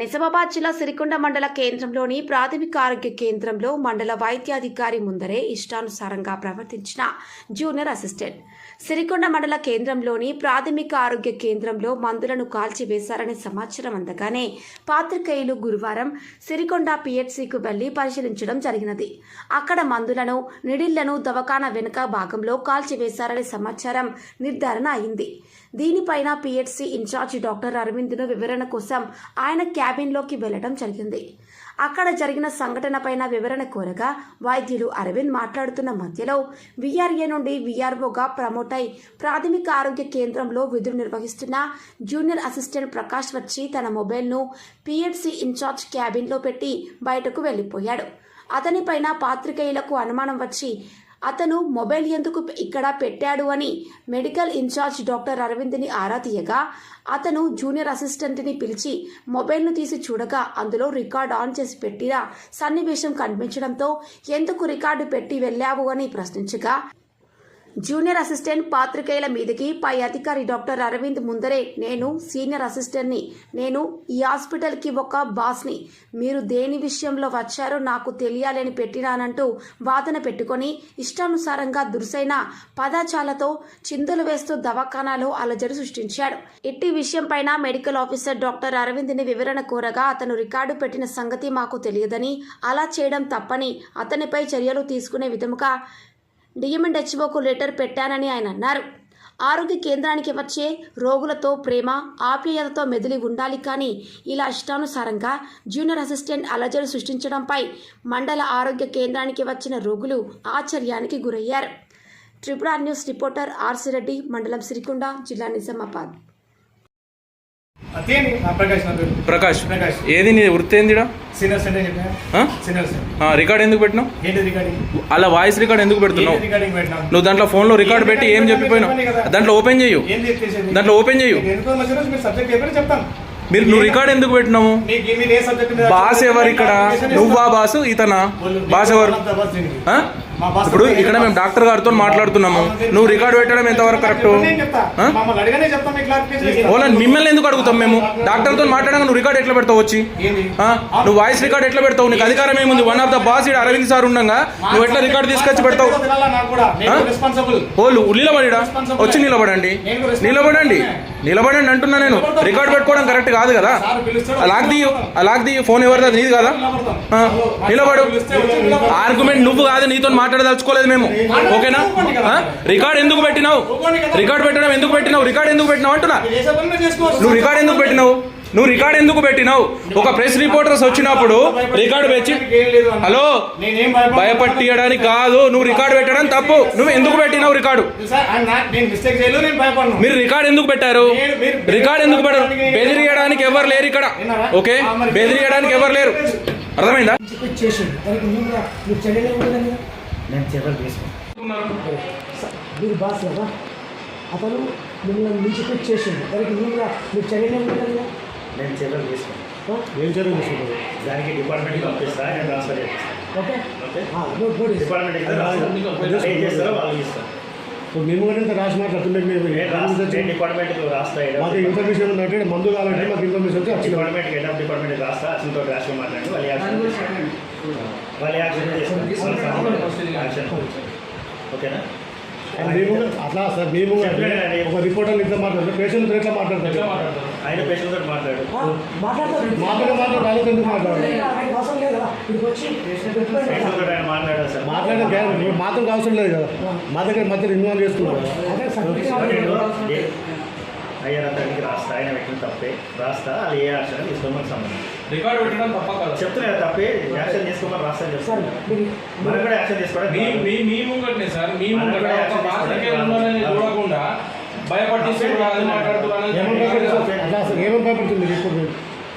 నిజామాబాద్ జిల్లా సిరికొండ మండల కేంద్రంలోని ప్రాథమిక ఆరోగ్య కేంద్రంలో మండల వైద్యాధికారి ముందరే ఇష్టానుసారంగా ప్రవర్తించిన జూనియర్ అసిస్టెంట్. సిరికొండ మండల కేంద్రంలోని ప్రాథమిక ఆరోగ్య కేంద్రంలో మందులను కాల్చివేశారనే సమాచారం అందగానే పాత్రికేయులు గురువారం సిరికొండ పిహెచ్సికు వెళ్ళి పరిశీలించడం జరిగినది. అక్కడ మందులను నిడిళ్ళను దవాఖాన వెనుక భాగంలో కాల్చివేశారనే సమాచారం నిర్ధారణ అయింది. దీనిపైన పిహెచ్సి ఇన్ఛార్జి డాక్టర్ అరవింద్ను వివరణ కోసం ఆయన క్యాబిన్లోకి వెళ్ళడం జరిగింది. అక్కడ జరిగిన సంఘటనపైన వివరణ కోరగా వైద్యులు అరవింద్ మాట్లాడుతున్న మధ్యలో వీఆర్ఏ నుండి విఆర్ఓగా ప్రమోట్ అయి ప్రాథమిక ఆరోగ్య కేంద్రంలో విధులు నిర్వహిస్తున్న జూనియర్ అసిస్టెంట్ ప్రకాష్ వచ్చి తన మొబైల్ను పిహెచ్సి ఇన్ఛార్జ్ క్యాబిన్లో పెట్టి బయటకు వెళ్ళిపోయాడు అతనిపైన పాత్రికేయులకు అనుమానం వచ్చి అతను మొబైల్ ఎందుకు ఇక్కడ పెట్టాడు అని మెడికల్ ఇన్ఛార్జ్ డాక్టర్ అరవింద్ని ఆరా తీయగా అతను జూనియర్ అసిస్టెంట్ని పిలిచి మొబైల్ను తీసి చూడగా అందులో రికార్డ్ ఆన్ చేసి పెట్టిన సన్నివేశం కనిపించడంతో ఎందుకు రికార్డు పెట్టి వెళ్ళావు? అని ప్రశ్నించగా జూనియర్ అసిస్టెంట్ పాత్రికేయుల మీదకి పై అధికారి డాక్టర్ అరవింద్ ముందరే నేను సీనియర్ అసిస్టెంట్ని. నేను ఈ హాస్పిటల్కి ఒక బాస్ని. మీరు దేని విషయంలో వచ్చారో నాకు తెలియాలని పెట్టినానంటూ వాదన పెట్టుకొని ఇష్టానుసారంగా దురుసైన పదాచాలతో చిందులు వేస్తూ దవాఖానాలో అలజడి సృష్టించాడు. ఇట్టి విషయంపైన మెడికల్ ఆఫీసర్ డాక్టర్ అరవింద్ని వివరణ కోరగా అతను రికార్డు పెట్టిన సంగతి మాకు తెలియదని అలా చేయడం తప్పని అతనిపై చర్యలు తీసుకునే విధముగా డిఎంఎన్హెచ్ఓకు లెటర్ పెట్టానని ఆయన అన్నారు. ఆరోగ్య కేంద్రానికి వచ్చే రోగులతో ప్రేమ ఆప్యాయతతో మెదిలి ఉండాలి కానీ ఇలా ఇష్టానుసారంగా జూనియర్ అసిస్టెంట్ అలజడి సృష్టించడంపై మండల ఆరోగ్య కేంద్రానికి వచ్చిన రోగులు ఆశ్చర్యానికి గురయ్యారు. Tripura news reporter RC Reddy మండలం సిరికొండ జిల్లా నిజామాబాద్. ప్రకాష్ ఏది నీ వృత్తి ఆ, రికార్డ్ ఎందుకు పెట్టినావు? అలా వాయిస్ రికార్డ్ ఎందుకు పెడుతున్నావు? నువ్వు దాంట్లో ఫోన్లో రికార్డ్ పెట్టి ఏం చెప్పిపోయినావు? దాంట్లో ఓపెన్ చేయు. ఏంది దాంట్లో ఓపెన్ చేయు. మీరు నువ్వు రికార్డ్ ఎందుకు పెట్టినావు? బాస్ ఎవరు ఇక్కడ నువ్వా బాసు? ఇతనా? బాస్ ఎవరు? ఇప్పుడు ఇక్కడ మేము డాక్టర్ గారితో మాట్లాడుతున్నాము. నువ్వు రికార్డ్ పెట్టడం ఎంతవరకు కరెక్ట్? ఓలా మిమ్మల్ని ఎందుకు అడుగుతాం మేము? డాక్టర్తో మాట్లాడగా నువ్వు రికార్డ్ ఎట్లా పెడతావు వచ్చి? నువ్వు వాయిస్ రికార్డ్ ఎట్లా పెడతావు? నీకు అధికారం ఏముంది? వన్ ఆఫ్ ద బాస్ ఇక్కడ అరవింద్ సార్ ఉండగా నువ్వు ఎట్లా రికార్డ్ తీసుకొచ్చి పెడతావు? ఓళ్ళు నిలబడిడా? వచ్చి నిలబడండి. నిలబడండి. నిలబడండి అంటున్నా నేను. రికార్డ్ పెట్టుకోవడం కరెక్ట్ కాదు కదా? అలాగ దియ్యు అలాగ దియ్యు ఫోన్ ఎవరిది? నీది కదా? నిలబడు. ఆర్గ్యుమెంట్ నువ్వు కాదు నీతో మాట్లాడదలుచుకోలేదు మేము. ఓకేనా? రికార్డ్ ఎందుకు పెట్టినావు? రికార్డ్ పెట్టడం ఎందుకు పెట్టినావు? రికార్డ్ ఎందుకు పెట్టినావు అంటున్నా? నువ్వు రికార్డ్ ఎందుకు పెట్టినావు? నువ్వు రికార్డ్ ఎందుకు పెట్టినావు? ఒక ప్రెస్ రిపోర్టర్స్ వచ్చినప్పుడు రికార్డ్ పెట్టి. హలో? భయపట్టియడానికి కాదు. నువ్వు రికార్డ్ పెట్టడం తప్పు. నువ్వు ఎందుకు పెట్టినావు రికార్డు? సార్ ఆయన నా- నేను మిస్టేక్ చేయలేదు నేను భయపడను. మీరు రికార్డ్ ఎందుకు పెట్టారు? రికార్డ్ ఎందుకు పెట్టారు? బెదిరియడానికి ఎవరు లేరు ఇక్కడ? ఓకే? బెదిరియడానికి ఎవరు లేరు? అర్థమైందా? నేను చర్యలు తీసుకున్నాను మీరు బాస్ కదా? అతను మిమ్మల్ని మించి పెట్టి చేసిండు. దానికి మీరు మీరు చర్యలు కదా? నేను చర్యలు తీసుకున్నాను? ఏం చర్యలు తీసుకుంటారు? దానికి డిపార్ట్మెంట్కి పంపిస్తా నేను ట్రాన్స్ఫర్ చేస్తాను ఓకే? ఓకే? డిపార్ట్మెంట్ ఏం చేస్తారో వాళ్ళు ఇప్పుడు మేము కూడా ఇంత రాసి మాట్లాడుతుండే మీరు నేను రాస్తా నేను డిపార్ట్మెంట్కి రాస్తా మాకు ఇన్ఫర్మేషన్ ఉందంటే మందు కావాలంటే మాకు ఇన్ఫర్మేషన్ వచ్చి వచ్చింది. డిపార్ట్మెంట్కి హెడ్ ఆఫ్ డిపార్ట్మెంట్కి రాస్తా అతనితో రాష్ట్రం మాట్లాడి వాళ్ళు యాక్షన్ ఓకేనా? మేము అట్లా సార్ మేము ఒక రిపోర్టర్ ఇట్లా మాట్లాడుతారు పేషెంట్ ఎట్లా మాట్లాడతారు ఆయన పేషెంట్ తోటి మాట్లాడు. ఆ, మాట్లాడతారు. మాట్లాడే మాట్లాడు ఎందుకు మాట్లాడాలి ఆయనకు అవసరం లేదు కదా ఇక్కడికి వచ్చి చెప్పండి. పేషెంట్ తోటి ఆయన మాట్లాడారు మాట్లాడడం కేవలం మీరు మాత్రం అవసరం లేదు కదా. మా దగ్గర మధ్య ఇన్వాల్వ్. ఏ- అయ్యారు అతనికి రాస్తా ఆయన పెట్టిన తప్పే రాస్తా అది ఏ యాక్షన్ తీసుకోమని సంబంధం రికార్డ్ పెట్టడం తప్ప కదా చెప్తున్నా తప్పే యాక్షన్ తీసుకోమని రాస్తా చెప్తాను మీరు మనం కూడా యాక్షన్ తీసుకోవడం మీ. మీ ముంగట్నే సార్ మీ ముంగట చూడకుండా అది ఏమని భయపడుతుంది అసలు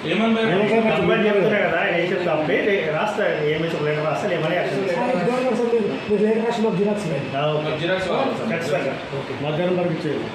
ఏమని భయపడుతుంది? చెప్తున్నా కదా ఆయన ఏం చెప్తా తప్పే రాస్తా ఏమి చెప్పలేదు రాస్తా ఏమని మీరు లేఖ రాసి మాకు జిరాక్స్ మధ్యాహ్నం వరకు ఇచ్చేయండి